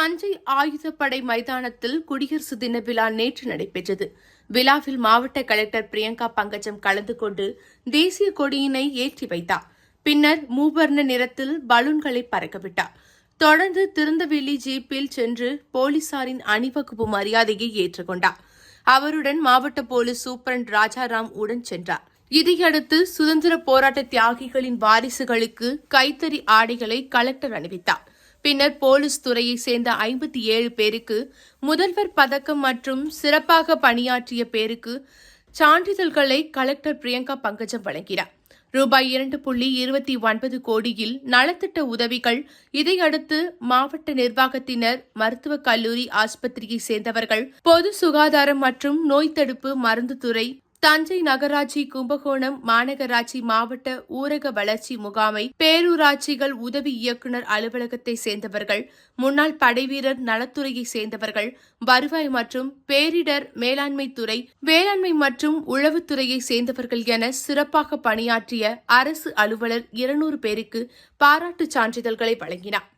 தஞ்சை ஆயுதப்படை மைதானத்தில் குடியரசு தின விழா நேற்று நடைபெற்றது. விழாவில் மாவட்ட கலெக்டர் பிரியங்கா பங்கஜம் கலந்து கொண்டு தேசிய கொடியினை ஏற்றி வைத்தார். பின்னர் மூவர்ண நிறத்தில் பலூன்களை பறக்கவிட்டார் தொடர்ந்து திருந்தவெளி ஜீப்பில் சென்று போலீசாரின் அணிவகுப்பு மரியாதையை ஏற்றுக்கொண்டார். அவருடன் மாவட்ட போலீஸ் சூப்பரண்ட் ராஜாராம் உடன் சென்றார். இதையடுத்து சுதந்திர போராட்ட தியாகிகளின் வாரிசுகளுக்கு கைத்தறி ஆடைகளை கலெக்டர் அணிவித்தார். பின்னர் போலீஸ் துறையை சேர்ந்த ஐம்பத்தி ஏழு பேருக்கு முதல்வர் பதக்கம் மற்றும் சிறப்பாக பணியாற்றிய பேருக்கு சான்றிதழ்களை கலெக்டர் பிரியங்கா பங்கஜம் வழங்கினார். ரூபாய் இரண்டு புள்ளி இருபத்தி ஒன்பது கோடியில் நலத்திட்ட உதவிகள் இதையடுத்து மாவட்ட நிர்வாகத்தினர் மருத்துவக் கல்லூரி ஆஸ்பத்திரியை சேர்ந்தவர்கள் பொது சுகாதாரம் மற்றும் நோய் தடுப்பு மருந்துத்துறை தஞ்சை நகராட்சி கும்பகோணம் மாநகராட்சி மாவட்ட ஊரக வளர்ச்சி முகாமை பேரூராட்சிகள் உதவி இயக்குநர் அலுவலகத்தை சேர்ந்தவர்கள் முன்னாள் படைவீரர் நலத்துறையை சேர்ந்தவர்கள் வருவாய் மற்றும் பேரிடர் மேலாண்மை துறை வேளாண்மை மற்றும் உளவுத்துறையை சேர்ந்தவர்கள் என சிறப்பாக பணியாற்றிய அரசு அலுவலர் இருநூறு பேருக்கு பாராட்டுச் சான்றிதழ்களை வழங்கினார்.